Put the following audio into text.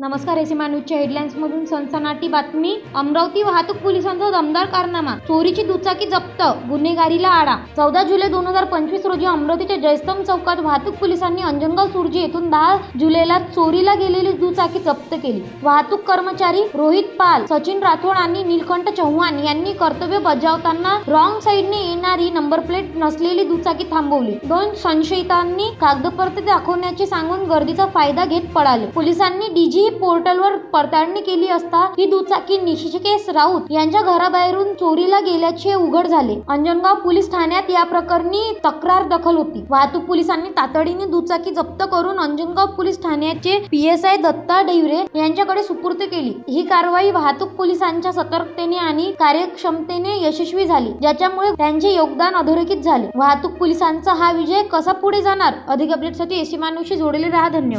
नमस्कार AC मान्यूजच्या headlines मधून सनसनाटी बातमी. अमरावती वाहतूक पोलिसांचा दमदार कारनामा. चोरीची दुचाकी जप्त. गुन्हेगारीला आळा. चौदा जुलै दोन हजार पंचवीस रोजी अमरावतीच्या जयस्तंभ चौकात वाहतूक पोलिसांनी अंजनगाव सुरजी येथून दहा जुलैला चोरीला गेलेली दुचाकी जप्त केली. वाहतूक कर्मचारी रोहित पाल सचिन राठोड आणि नीलकंठ चव्हाण यांनी कर्तव्य बजावताना रॉंग साईडने येणारी नंबर प्लेट नसलेली दुचाकी थांबवली. दोन संशयितांनी कागदपत्र दाखवण्याचे सांगून गर्दीचा फायदा घेत पळाले. पोलिसांनी डीजी पोर्टलवर पडताळणी केली असता ही दुचाकी निशिकेश राऊत यांच्या घराबाहेरून चोरीला गेल्याचे उघड झाले. अंजनगाव पोलीस ठाण्यात या प्रकरणी तक्रार दखल होती. वाहतूक पोलिसांनी तातडीने दुचाकी जप्त करून अंजनगाव पोलीस ठाण्याचे P S I Datta Devare यांच्याकडे सुपूर्द केली. ही कारवाई वाहतूक पोलिसांच्या सतर्कतेने आणि कार्यक्षमतेने यशस्वी झाली ज्याच्यामुळे त्यांचे योगदान अधोरेखित झाले. वाहतूक पोलिसांचा हा विजय कसा पुढे जाणार? अधिक अपडेटसाठी एसी मानुषी जोडले राहा. धन्यवाद.